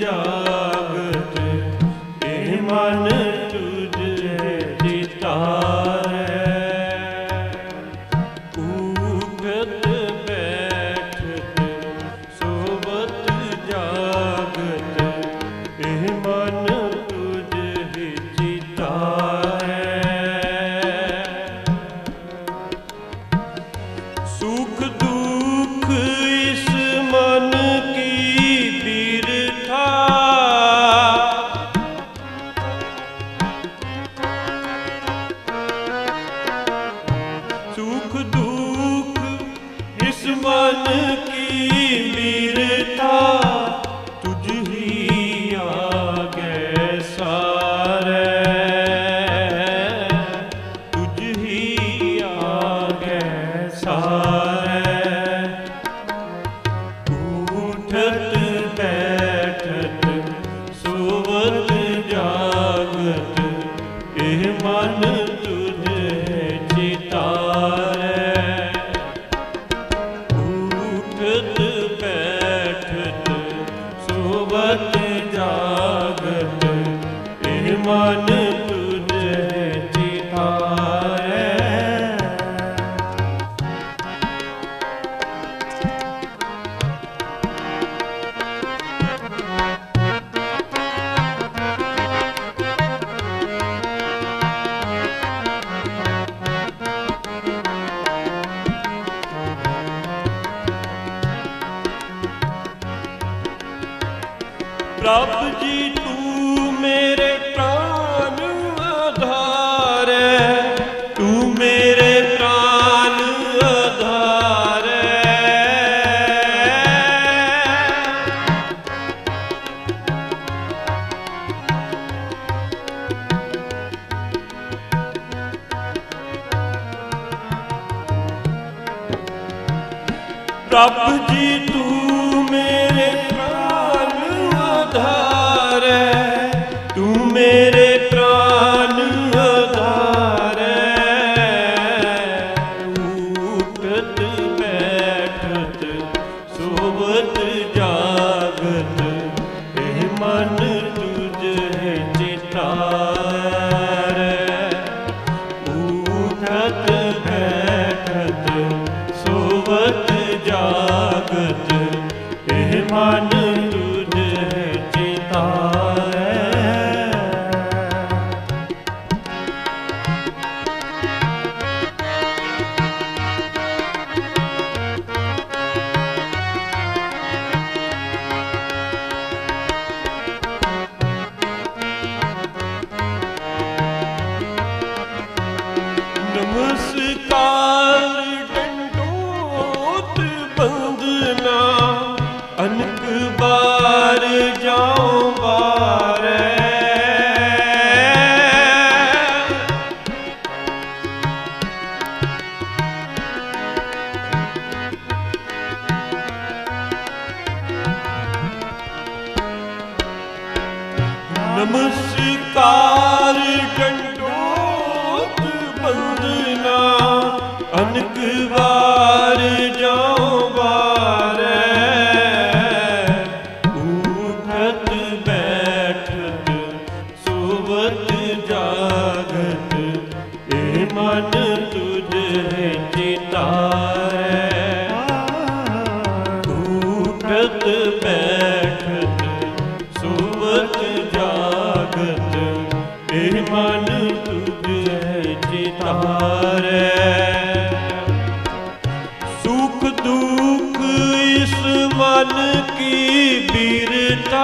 ਸੋਵਤ ਇਹ ਮਨ ਪ੍ਰਭ ਜੀ ਤੂੰ ਮੇਰੇ ਪ੍ਰਾਨ ਆਧਾਰ ਹੈ ਤੂੰ ਮੇਰੇ ਪ੍ਰਾਨ ਆਧਾਰ ਹੈ ਉਠਤ ਬੈਠਤ ਸੋਵਤ ਜਾਗਤ ਅਨਕ ਵਾਰ ਜਾਉ ਬਾਰੈ ਉਠਤ ਬੈਠਤ ਸੋਵਤ ਜਾਗਤ ਇਹ ਮਨ ਤੁਝ ਚਿਤਾਰੈ।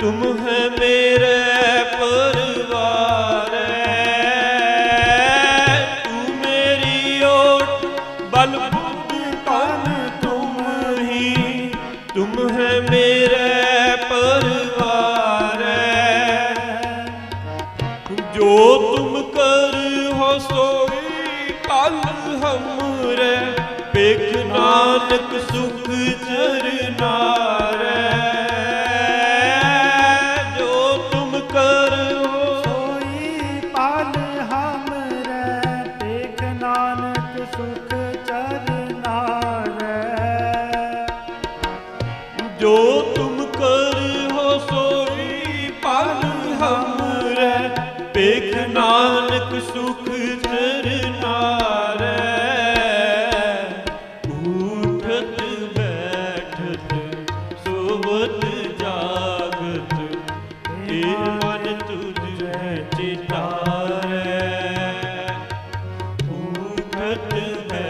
ਤੁਮ ਹੈ ਮੇਰੇ ਪਰਵਾਰ ਤੂੰ ਮੇਰੀ ਓਟ ਬਲ ਬੁੱਧ ਤਨ ਤੁਮ ਹੀ ਤੁਮ ਹੈ ਮੇਰੇ ਪਰਵਾਰ ਜੋ ਤੁਮ ਕਰ ਹੋ ਸੋਈ ਪਲ ਹਮਰੇ ਪੇਖ ਨਾਨਕ ਸੁਖ ਚਰਨਾਰੇ ਨਾਨਕ ਸੁਖ ਚਰਨਾਰੇ ਉਠਤ ਬੈਠਤ ਸੋਵਤ ਜਾਗਤ ਇਹ ਮਨ ਤੁਝ ਚਿਤਾਰੇ। ਉਠਤ ਬੈਠਤ